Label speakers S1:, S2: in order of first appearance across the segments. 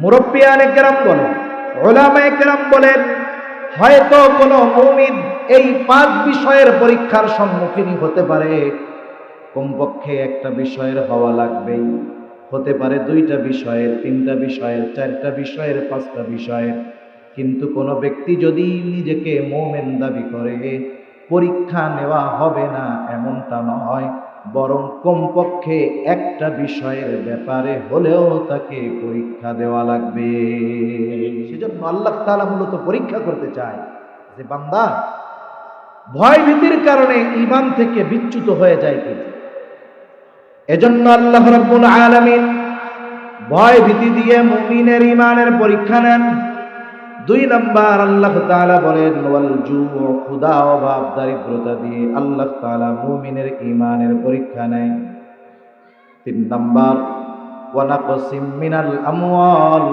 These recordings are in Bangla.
S1: মুরব্বিয়ানে কেরাম বলেন ওলামায়ে কেরাম বলেন, হয়তো কোনো মুমিন এই পাঁচ বিষয়ের পরীক্ষার সম্মুখীন হতে পারে। কমপক্ষে একটা বিষয়ের হওয়া লাগবেই। হতে পারে দুইটা বিষয়ের, তিনটা বিষয়ের, চারটা বিষয়ের, পাঁচটা বিষয়ের। কিন্তু কোনো ব্যক্তি যদি নিজেকে মোমেন দাবি করে পরীক্ষা নেওয়া হবে না, এমনটা নয়। বরং কমপক্ষে একটা বিষয়ের ব্যাপারে হলেও তাকে পরীক্ষা দেওয়া লাগবে। সেজন্য আল্লাহ তাআলা মূলত পরীক্ষা করতে চায় যে, বান্দা, ভয় ভীতির কারণে ইমান থেকে বিচ্যুত হয়ে যায় কি? এজন্য আল্লাহ রাব্বুল আলামিন ভয় ভীতি দিয়ে মুমিনের ইমানের পরীক্ষা নেন। দুই নাম্বার আল্লাহ তাআলা বলেন, ওয়াল ক্ষুধা অভাব দারিদ্রতা দিয়ে আল্লাহ তাআলা মুমিনের ইমানের পরীক্ষা নেয়। তিন নাম্বার, ওয়ানাকসিম মিনাল আমওয়াল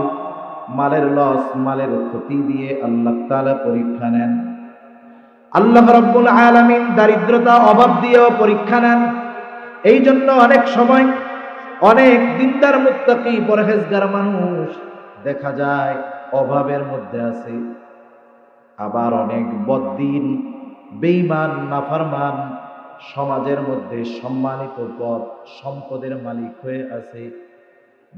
S1: মালের লস, মালের ক্ষতি দিয়ে আল্লাহ তাআলা পরীক্ষা নেন। আল্লাহ রাব্বুল আলামিন দারিদ্রতা, অভাব দিয়েও পরীক্ষা নেন। এই জন্য অনেক সময় অনেক দিনদার মুত্তাকি, পরহেজগার মানুষ দেখা যায় অভাবের মধ্যে আছে। আবার অনেক বদ্দিন, বেঈমান, নাফারমান সমাজের মধ্যে সম্মানিত পদ, সম্পদের মালিক হয়ে আছে।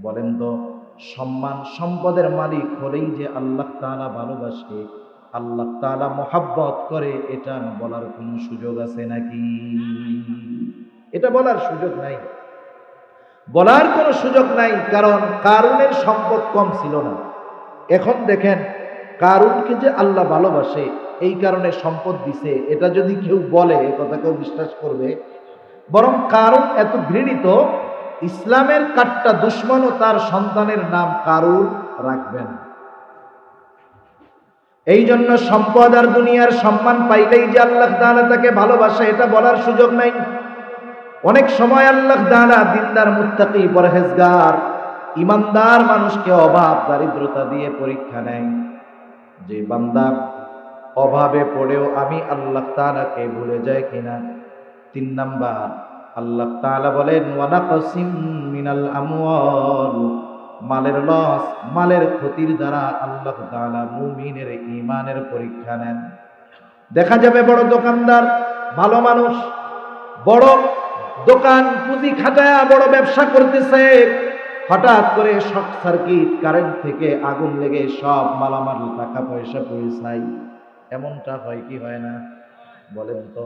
S1: বলেন তো, সম্মান সম্পদের মালিক হলেই যে আল্লাহ তাআলা ভালোবাসে, আল্লাহ তাআলা মোহাব্বত করে, এটা বলার কোনো সুযোগ আছে নাকি? এটা বলার সুযোগ নাই। বলার কোনো সুযোগ নাই, কারণ কারণের সম্পদ কম ছিল না। এখন দেখেন কারুনকে যে আল্লাহ ভালোবাসে, এই কারণে সম্পদ দিছে, এটা যদি কেউ বলে কথা কেউ বিশ্বাস করবে। বরং কারণ এত ঘৃণিত, ইসলামের কাট্টা দুশ্মনও তার সন্তানের নাম কারুন রাখবেন। এই জন্য সম্পদ আর দুনিয়ার সম্মান পাইলেই যে আল্লাহ তাআলা তাকে ভালোবাসে, এটা বলার সুযোগ নাই। অনেক সময় আল্লাহ তাআলা দিনদার, মুত্তাকি, পরহেজগার ইমানদার মানুষকে অভাব, দারিদ্রতা দিয়ে পরীক্ষা নেয়। যে বান্দা অভাবে পড়েও আমি আল্লাহ তাআলাকে ভুলে যাই কিনা? তিন নাম্বার, আল্লাহ তাআলা বলেন মিনাল আমওয়াল মালের লস, মালের ক্ষতির দ্বারা আল্লাহ তাআলা মুমিনের ঈমানের পরীক্ষা নেন। দেখা যাবে বড় দোকানদার, ভালো মানুষ, বড় দোকান পুঁজি খাটায়া বড় ব্যবসা করতেছে। হঠাৎ করে শর্ট সার্কিট, কারেন্ট থেকে আগুন লেগে সব মালামাল টাকা পয়সা পয়সাই এমনটা হয় কি হয় না? বলেন তো,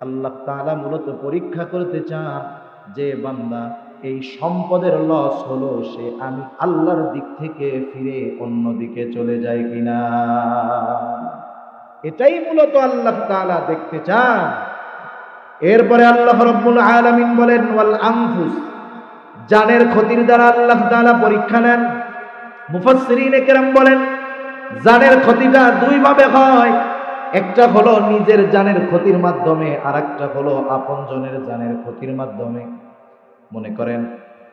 S1: আল্লাহ তাআলা মূলত পরীক্ষা করতে চান যে বান্দা এই সম্পদের লস হলো সে আমি আল্লাহর দিক থেকে ফিরে অন্য দিকে চলে যায় কিনা? এটাই মূলত আল্লাহ তাআলা দেখতে চান। এরপরে আল্লাহ রব্বুল আলামিন বলেন, ওয়াল আনফুস। জানের ক্ষতির দ্বারা আল্লাহ তাআলা পরীক্ষা নেন। মুফাসসিরিন একরাম বলেন, জানের ক্ষতিটা দুই ভাবে হয়। একটা হলো নিজের জানের ক্ষতির মাধ্যমে আর একটা হলো আপনজনের জানের ক্ষতির মাধ্যমে। মনে করেন,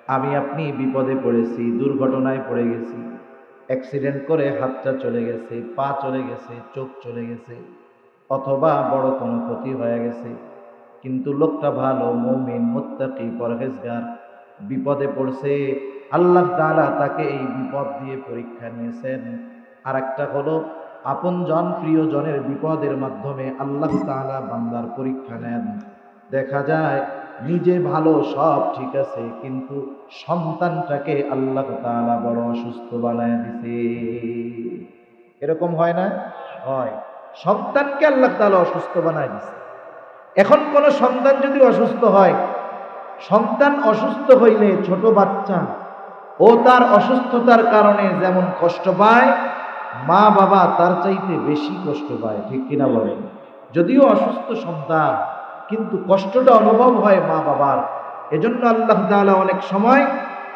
S1: আমি আপনি বিপদে পড়েছি, দুর্ঘটনায় পড়ে গেছি, অ্যাক্সিডেন্ট করে হাতটা চলে গেছে, পা চলে গেছে, চোখ চলে গেছে, অথবা বড় কোনো ক্ষতি হয়ে গেছে। কিন্তু লোকটা ভালো, মৌমিন, মুত্তাকি, পরহেজগার বিপদে পড়ছে। আল্লাহ তাআলা তাকে এই বিপদ দিয়ে পরীক্ষা নিয়েছেন। আর একটা হলো, আপনজন প্রিয়জনের বিপদের মাধ্যমে আল্লাহ তাআলা বান্দার পরীক্ষা নেন। দেখা যায়, নিজে ভালো সব ঠিক আছে, কিন্তু সন্তানটাকে আল্লাহ তাআলা বড় অসুস্থ বানায় দিছে। এরকম হয় না? হয়। সন্তানকে আল্লাহ তাআলা অসুস্থ বানায় দিছে। এখন কোন সন্তান যদি অসুস্থ হয় সন্তান অসুস্থ হইলে ছোট বাচ্চা ও তার অসুস্থতার কারণে যেমন কষ্ট পায়, মা বাবা তার চাইতে বেশি কষ্ট পায়, ঠিক কিনা বলেন? যদিও অসুস্থ সন্তান, কিন্তু কষ্টটা অনুভব হয় মা বাবার। এজন্য আল্লাহ তাআলা অনেক সময়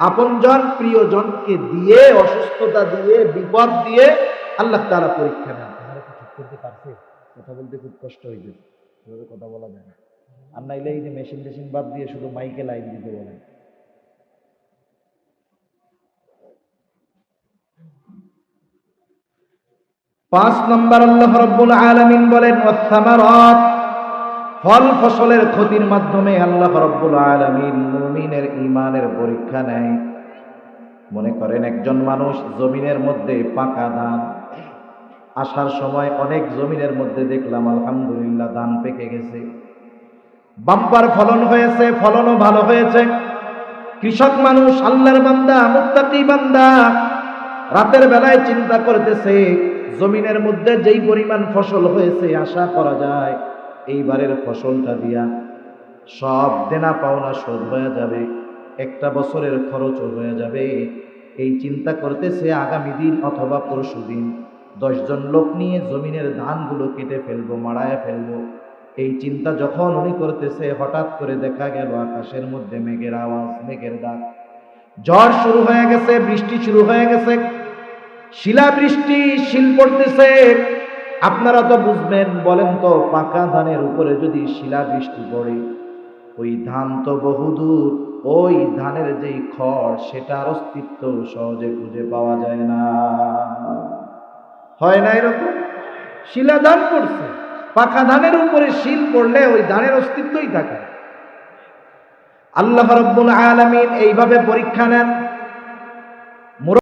S1: আপনজন প্রিয়জনকে দিয়ে, অসুস্থতা দিয়ে, বিপদ দিয়ে আল্লাহ তাআলা পরীক্ষা নেন। কথা বলতে খুব কষ্ট হয়েছে কথা বলা যায় না। আর নাইলে এই যে মেশিন টেশিন বাদ দিয়ে শুধু মাইকে লাইন দিতে বলেন। পাঁচ নম্বর আল্লাহ রব্বুল আলামিন বলেন ফল ফসলের ক্ষতির মাধ্যমে আল্লাহ রব্বুল আলামিন মুমিনের ঈমানের পরীক্ষা নেয়। মনে করেন একজন মানুষ জমিনের মধ্যে পাকা ধান, আসার সময় অনেক জমিনের মধ্যে দেখলাম, আলহামদুলিল্লাহ ধান পেকে গেছে। বাম্পার ফলন হয়েছে, ফলনও ভালো হয়েছে। কৃষক মানুষ, আল্লাহর বান্দা, মুত্তাকি বান্দা, রাতের বেলায় চিন্তা করতেছে, জমিনের মধ্যে যেই পরিমাণ ফসল হয়েছে, আশা করা যায়, এইবারের ফসলটা দিয়া সব দেনা পাওনা শোধ হয়ে যাবে, একটা বছরের খরচও হয়ে যাবে। এই চিন্তা করতেছে, আগামী দিন অথবা পরশু দিন দশজন লোক নিয়ে জমিনের ধানগুলো কেটে ফেলব, মাড়ায় ফেলব। এই চিন্তা যখন উনি করতেছে, হঠাৎ করে দেখা গেল আকাশের মধ্যে মেঘের আওয়াজ, মেঘের ডাক। ঝড় শুরু হয়ে গেছে, বৃষ্টি শুরু হয়ে গেছে। শিলা বৃষ্টি শিল পড়তেছে। আপনারা তো বুঝবেন, বলেন তো, পাকা ধানের উপরে যদি শিলা বৃষ্টি পড়ে, ওই ধান তো বহুদূর, ওই ধানের যেই খড়, সেটার অস্তিত্ব সহজে খুঁজে পাওয়া যায় না। হয় না এরকম? শিলা ধান পড়ছে। পাকা ধানের উপরে শিল পড়লে ওই ধানের অস্তিত্বই থাকে। আল্লাহ রব্বুল আলমিন এইভাবে পরীক্ষা নেন।